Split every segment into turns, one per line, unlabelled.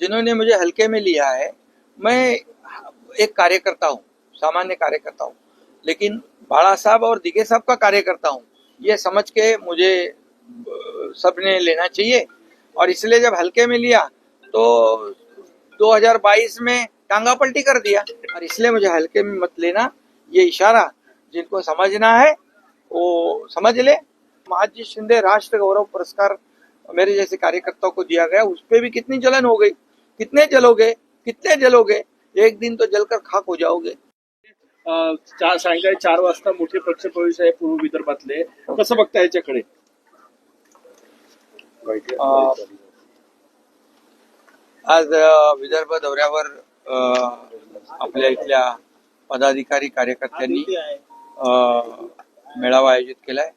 जिन्होंने मुझे हल्के में लिया है, मैं एक कार्यकर्ता हूँ, सामान्य कार्यकर्ता हूँ। लेकिन बाड़ा साहब और दिगे साहब का कार्यकर्ता हूँ, ये समझ के मुझे सबने लेना चाहिए। और इसलिए जब हल्के में लिया तो 2022 में टांगा पलटी कर दिया। और इसलिए मुझे हल्के में मत लेना, ये इशारा जिनको समझना है, वो समझ ले। महाजी शिंदे राष्ट्र गौरव पुरस्कार मेरे जैसे कार्यकर्ताओं को दिया गया, उस पर भी कितनी जलन हो गई। कितने जलोगे? कितने जलोगे? एक दिन तो जलकर खाक हो जाओगे।
चार सायंकाळी चार वाजता मोठे पक्ष प्रवेश आहे पूर्व विदर्भातले. कसं बघता याच्याकडे?
आज विदर्भ दौऱ्यावर अं, आपल्या इथल्या पदाधिकारी कार्यकर्त्यांनी मेळावा आयोजित केलाय.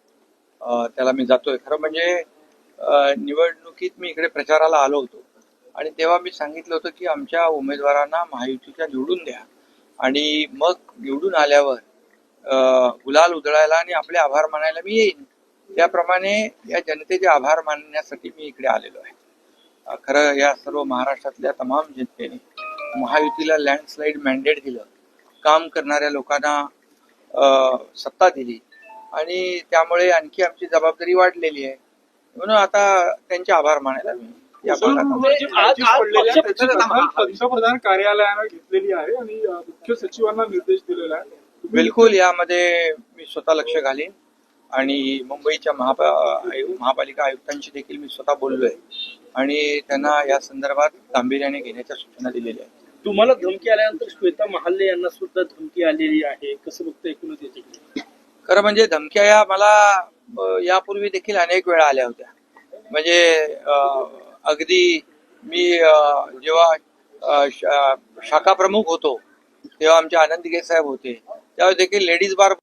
त्याला मी जातोय. खरं म्हणजे निवडणुकीत मी इकडे प्रचाराला आलो होतो. आणि तेव्हा मी सांगितलं होतं की आमच्या उमेदवारांना महायुतीच्या निवडून द्या. आणि मग निवडून आल्यावर गुलाल उधळायला आणि आपले आभार मानायला मी येईन. त्याप्रमाणे या जनतेचे आभार मानण्यासाठी मी इकडे आलेलो आहे. खरं या सर्व महाराष्ट्रातल्या तमाम जनतेने महायुतीला लँडस्लाईड मॅन्डेट दिलं. काम करणाऱ्या लोकांना सत्ता दिली. आणि त्यामुळे आणखी आमची जबाबदारी वाढलेली आहे. म्हणून आता त्यांचे आभार मानायला मी या भागात आलो.
जी आज- आज पक्ष-
त्याची दखल पंतप्रधान कार्यालयानं घेतलेली आहे आणि मुख्य सचिवांना निर्देश दिलेला आहे.
बिलकुल यामध्ये मी स्वतः लक्ष घालीन. आणि मुंबईच्या महापा आयु- महापालिका आयुक्तांशी देखील मी स्वतः बोललोय. आणि त्यांना या संदर्भात गांभीर्याने घेण्याच्या सूचना दिलेल्या आहेत.
तुम्हाला धमकी आल्यानंतर श्वेता महाले यांना सुद्धा धमकी आलेली आहे. कसं बघता एकूणच याच्याकडे?
खरं म्हणजे धमक्या या मला अ, यापूर्वी देखील अनेक वेळा आल्या होत्या. म्हणजे अ, अगदी मी जेव्हा शा- शाखा प्रमुख होतो तेव्हा आमचे आनंदगे साहेब होते. त्यावेळेस देखील लेडीज बार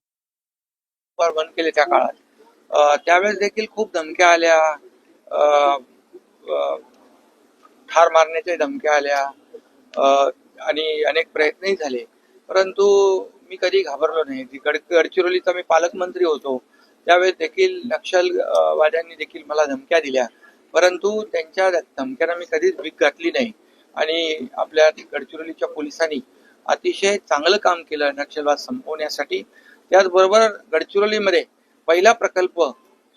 बार बंद केले त्या काळात. त्यावेळेस देखील खूप धमक्या आल्या. ठार मारण्याच्या धमक्या आल्या. आणि अनेक प्रयत्नही झाले. परंतु मी कधी घाबरलो नाही. गड गडचिरोलीचा मी पालकमंत्री होतो त्यावेळेस देखील नक्षलवाद्यांनी देखील मला धमक्या दिल्या. परंतु त्यांच्या धमक्यांना मी कधीच भीक घातली नाही. आणि आपल्या गडचिरोलीच्या पोलिसांनी अतिशय चांगलं काम केलं नक्षलवाद संपवण्यासाठी. त्याचबरोबर गडचिरोलीमध्ये पहिला प्रकल्प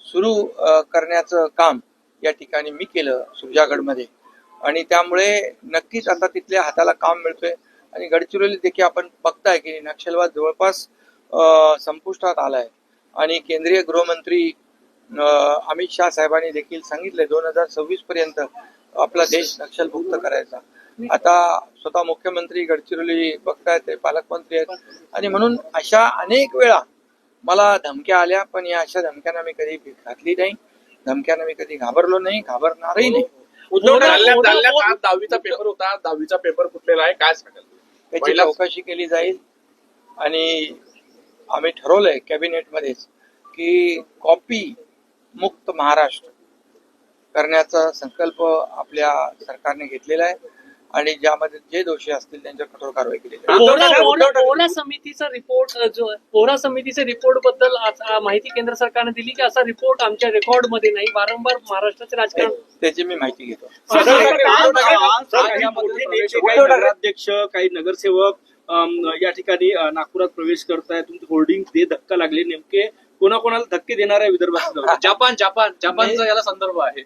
सुरू करण्याचं काम या ठिकाणी मी केलं सुरजागडमध्ये. आणि त्यामुळे नक्कीच आता तिथल्या हाताला काम मिळतोय. आणि गडचिरोली देखील आपण बघताय की नक्षलवाद जवळपास संपुष्टात आलाय. आणि केंद्रीय गृहमंत्री अमित शहा साहेबांनी देखील सांगितले दोन हजार सव्वीस पर्यंत आपला देश नक्षलमुक्त करायचा. आता स्वतः मुख्यमंत्री गडचिरोली बघतायत ते पालकमंत्री आहेत. आणि म्हणून अशा अनेक वेळा मला धमक्या आल्या पण या अशा धमक्यांना मी कधी घातली नाही धमक्यांना मी कधी घाबरलो नाही घाबरणारही नाही.
दहावीचा पेपर होता दहावीचा पेपर फुटलेला आहे काय सांगाल?
त्याची चौकशी केली जाईल. आणि आम्ही ठरवलंय कॅबिनेटमध्येच की कॉपी मुक्त महाराष्ट्र करण्याचा संकल्प आपल्या सरकारने घेतलेला आहे आणि ज्यामध्ये जे दोषी असतील त्यांच्यावर कठोर कारवाई केली
ओला ओला- ओला समितीचा रिपोर्ट जो ओरा समितीच्या रिपोर्टबद्दल माहिती केंद्र सरकारने दिली की असा रिपोर्ट आमच्या रेकॉर्डमध्ये नाही वारंवार महाराष्ट्राचे राजकारण
त्याची मी माहिती घेतो
सर, काही नगराध्यक्ष नगरसेवक या ठिकाणी नागपुरात प्रवेश करतायत तुमचे होर्डिंग दे धक्का लागले नेमके कोणाकोणाला धक्के देणार आहे विदर्भात
जपान जपान. जपानचा याला संदर्भ आहे.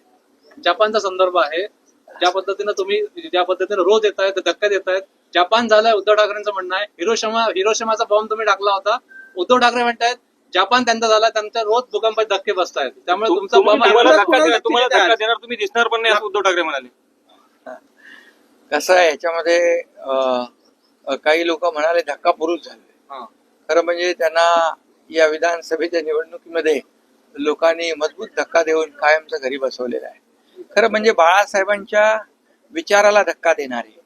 जपानचा संदर्भ आहे. ज्या पद्धतीनं तुम्ही ज्या पद्धतीनं रोज देत आहेत धक्का देत आहेत जपान झालाय उद्धव ठाकरेंचं म्हणणं आहे. हिरोशिमा हिरोशिमाचा बॉम्ब तुम्ही टाकला होता. उद्धव ठाकरे म्हणतायत जपान त्यांचा झाला त्यांच्या रोज भूकंपात धक्के बसतायत. त्यामुळे तुमचा
तुम्ही-
बॉम्ब
तुम्हाला
आहे.
धक्का दिला- तुम्हाला धक्का
देणार तुम्ही दिसणार पण नाही असं उद्धव ठाकरे म्हणाले.
कसं आहे याच्यामध्ये काही लोक म्हणाले धक्का पुरुष झाले.
हा.
खरं म्हणजे त्यांना या विधानसभेच्या निवडणुकीमध्ये लोकांनी मजबूत धक्का देऊन कायमचं घरी बसवलेलं आहे. खरं म्हणजे बाळासाहेबांच्या विचाराला धक्का देणारे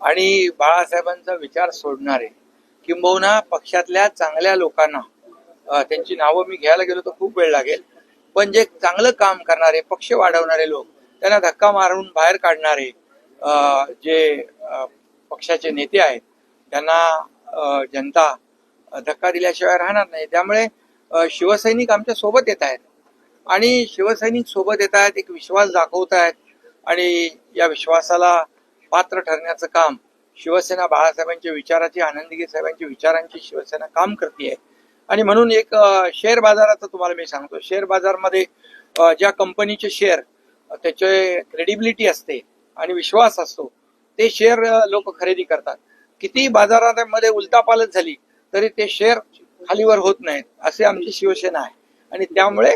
आणि बाळासाहेबांचा विचार सोडणारे किंबहुना पक्षातल्या चांगल्या लोकांना त्यांची नावं मी घ्यायला गेलो तर खूप वेळ लागेल पण जे चांगलं काम करणारे पक्ष वाढवणारे लोक त्यांना धक्का मारून बाहेर काढणारे अं, जे पक्षाचे नेते आहेत त्यांना जनता धक्का दिल्याशिवाय राहणार नाही. त्यामुळे शिवसैनिक आमच्यासोबत येत आहेत. आणि शिवसैनिक सोबत येत आहेत एक विश्वास दाखवत आहेत. आणि या विश्वासाला पात्र ठरण्याचं काम शिवसेना बाळासाहेबांच्या विचाराची आनंदगी साहेबांच्या विचारांची शिवसेना काम करते आणि म्हणून एक शेअर बाजाराचं तुम्हाला मी सांगतो. शेअर बाजारमध्ये ज्या कंपनीचे शेअर त्याचे क्रेडिबिलिटी असते आणि विश्वास असतो ते शेअर लोक खरेदी करतात. किती बाजारामध्ये उलतापालत झाली तरी ते शेअर खालीवर होत नाहीत असे आमची शिवसेना आहे. आणि त्यामुळे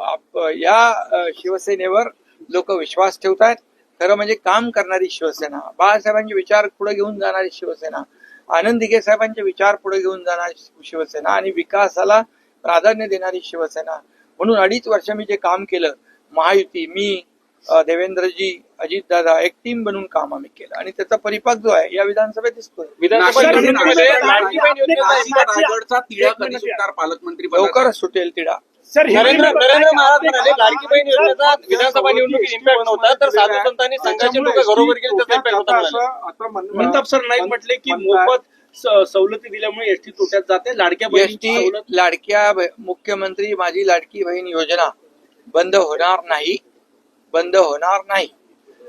आप- या शिवसेनेवर लोक विश्वास ठेवत आहेत खरं म्हणजे काम करणारी शिवसेना बाळासाहेबांचे विचार पुढे घेऊन जाणारी शिवसेना आनंद दिघे साहेबांचे विचार पुढे घेऊन जाणारी शिवसेना आणि विकासाला प्राधान्य देणारी शिवसेना. म्हणून अडीच वर्ष मी जे काम केलं महायुती मी देवेंद्रजी अजितदादा एक टीम बनवून काम आम्ही केलं. आणि त्याचा परिपाक जो आहे या विधानसभेत दिसतोय.
बहीण पालकमंत्री
लवकरच सुटेल तिडा
सर
नरेंद्र नरेंद्र महाराज म्हणाले लाडकी बहीण योजनेचा विधानसभा निवडणुकीत इम्पॅक्ट नव्हता तर साधू संतांनी संघाचे लोक घरोघरी गेले त्याचा इम्पॅक्ट होता
म्हणतात सर नाईक म्हटले की मोफत सवलती दिल्यामुळे एसटी तोट्यात जाते लाडक्या सवलत
लाडक्या मुख्यमंत्री माझी लाडकी बहीण योजना बंद होणार नाही. बंद होणार नाही.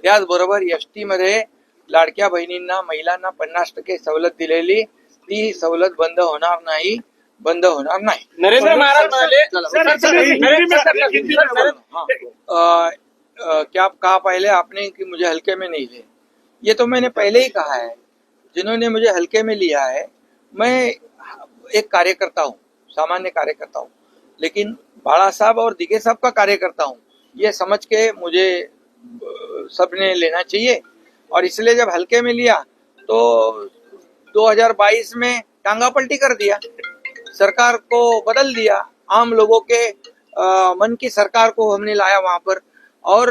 त्याचबरोबर एसटी मध्ये लाडक्या बहिणींना महिलांना पन्नास टक्के सवलत दिलेली ती सवलत बंद होणार नाही बंद होणार नाही.
नरेंद्र महाराज
क्या कहा पहले? आपने कि मुझे हल्के में नहीं ले। ये तो मैंने पहले ही कहा है। जिन्होंने मुझे हल्के में लिया है मैं एक कार्यकर्ता हूँ सामान्य कार्यकर्ता हूँ। लेकिन बाला साहब और दिगे साहब का कार्यकर्ता हूँ। ये समझ के मुझे सबने लेना चाहिए। और इसलिए जब हल्के में लिया तो 2022 में टांगा पलटी कर दिया। सरकार को बदल दिया। आम लोगों के अ, मन की सरकार को हमने लाया वहाँ पर। और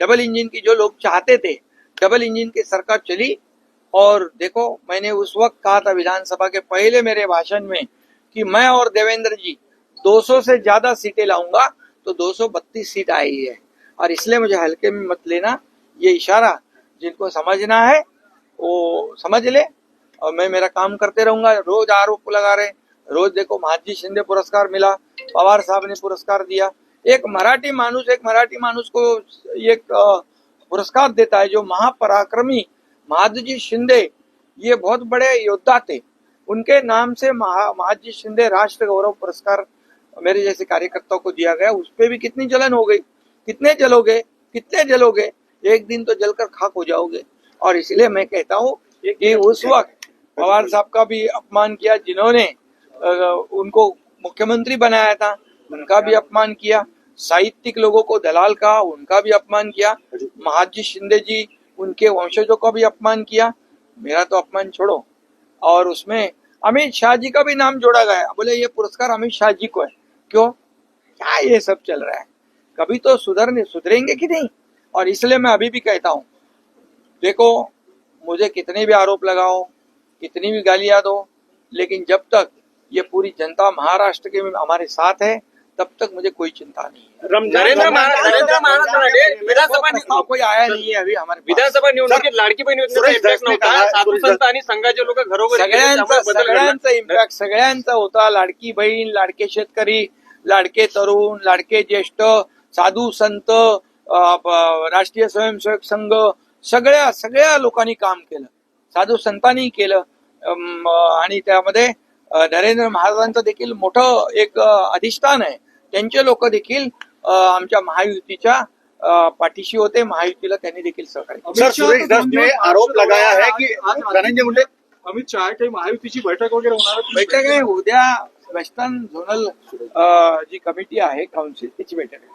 डबल इंजन की जो लोग चाहते थे डबल इंजन की सरकार चली। और देखो मैंने उस वक्त कहा था विधानसभा के पहले मेरे भाषण में कि मैं और देवेंद्र जी 200 से ज़्यादा सीटें लाऊँगा तो 232 सीट आई है। और इसलिए मुझे हल्के में मत लेना। ये इशारा जिनको समझना है, वो समझ ले और मैं मेरा काम करते रहूँगा। रोज आरोप लगा रहे रोज देखो महाजी शिंदे पुरस्कार मिला, पवार साहब ने पुरस्कार दिया। एक मराठी मानुस एक मराठी मानुस को एक पुरस्कार देता है जो महापराक्रमी महादजी शिंदे, ये बहुत बड़े योद्धा थे। उनके नाम से महा, महाजी शिंदे राष्ट्र गौरव पुरस्कार मेरे जैसे कार्यकर्ताओं को दिया गया। उस पर भी कितनी जलन हो गई। कितने जलोगे? कितने जलोगे? एक दिन तो जलकर खाक हो जाओगे। और इसलिए मैं कहता हूँ कि उस वक्त पवार साहब का भी अपमान किया, जिन्होंने उनको मुख्यमंत्री बनाया था, उनका भी अपमान किया, साहित्यिक लोगों को दलाल कहा उनका भी अपमान किया, महाजी शिंदे जी, उनके वंशजों का भी अपमान किया। मेरा तो अपमान छोड़ो। और उसमें अमित शाह जी का भी नाम जोड़ा गया। बोले, ये पुरस्कार अमित शाह जी को है। क्यों? क्या ये सब चल रहा है? कभी तो सुधरने सुधरेंगे कि नहीं और इसलिए मैं अभी भी कहता हूँ देखो मुझे कितने भी आरोप लगाओ कितनी भी गालियाँ दो लेकिन जब तक ये पूरी जनता महाराष्ट्र के हमारे साथ है तब तक मुझे कोई चिंता नहीं है
नरेंद्र नरेंद्र महाराज विधानसभा
कोई आया नहीं है अभी हमारे.
विधानसभा निवडणुकीत लाडकी बहीण आणि लोक घरोघरी
सगळ्यांचा. सगळ्यांचा इम्पॅक्ट सगळ्यांचा होता लाडकी बहीण लाडके शेतकरी लाडके तरुण लाडके ज्येष्ठ साधू संत राष्ट्रीय स्वयंसेवक संघ सगळ्या सगळ्या लोकांनी काम केलं. साधू संतांनी केलं. आणि त्यामध्ये नरेंद्र महाराजांचं देखील मोठं एक अधिष्ठान आहे. त्यांचे लोक देखील आमच्या महायुतीच्या पाठीशी होते. महायुतीला त्यांनी देखील सहकार्य
आरोप लगाया है कि
धनंजय मुंडे
अमित शाह काही महायुतीची बैठक वगैरे होणार आहे?
बैठक आहे. उद्या वेस्टर्न झोनल जी कमिटी आहे काउन्सिल त्याची बैठक आहे.